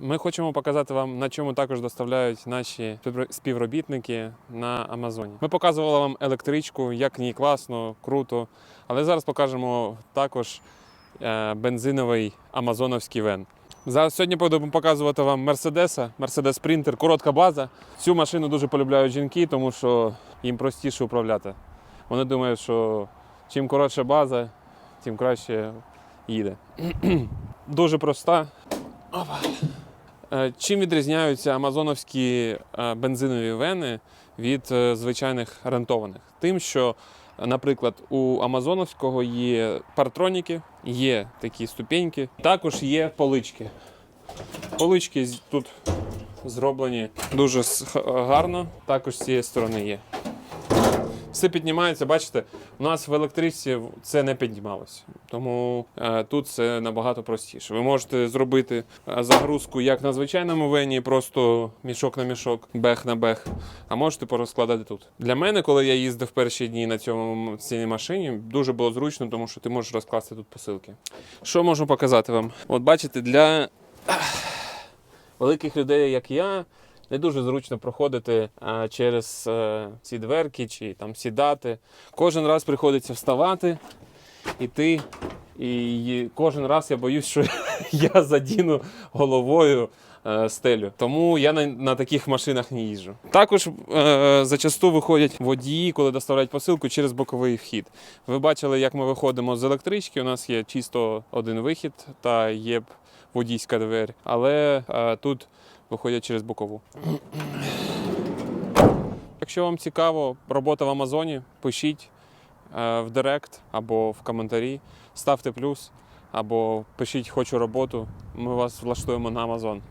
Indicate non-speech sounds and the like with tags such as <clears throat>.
Ми хочемо показати вам, на чому також доставляють наші співробітники на Амазоні. Ми показували вам електричку, як в ній класно, круто. Але зараз покажемо також е, бензиновий амазоновський вен. Зараз сьогодні будемо показувати вам Мерседеса, Мерседес Спринтер, коротка база. Цю машину дуже полюбляють жінки, тому що їм простіше управляти. Вони думають, що чим коротша база, тим краще їде. <clears throat> дуже проста. Опа. Е, Чим відрізняються амазоновські е, бензинові вени від е, звичайних рентованих? Тим, що, наприклад, у амазоновського є партроніки, є такі ступеньки, також є полички. Полички тут зроблені дуже гарно, також з цієї сторони є. Все піднімається, бачите, у нас в електричці це не піднімалося. Тому е, тут це набагато простіше. Ви можете зробити е, загрузку як на звичайному вені, просто мішок на мішок, бех на бех, а можете порозкладати тут. Для мене, коли я їздив перші дні на цьому цій машині, дуже було зручно, тому що ти можеш розкласти тут посилки. Що можу показати вам? От бачите, для великих людей, як я, не дуже зручно проходити а, через е, ці дверки чи там сідати. Кожен раз приходиться вставати, іти. І кожен раз я боюсь, що <laughs> я задіну головою е, стелю. Тому я на, на таких машинах не їжджу. Також е, зачасту виходять водії, коли доставляють посилку через боковий вхід. Ви бачили, як ми виходимо з електрички. У нас є чисто один вихід та є водійська двері, але е, тут виходять через бокову. Якщо вам цікаво робота в Амазоні, пишіть е, в Директ або в коментарі, ставте плюс, або пишіть хочу роботу. Ми вас влаштуємо на Амазон.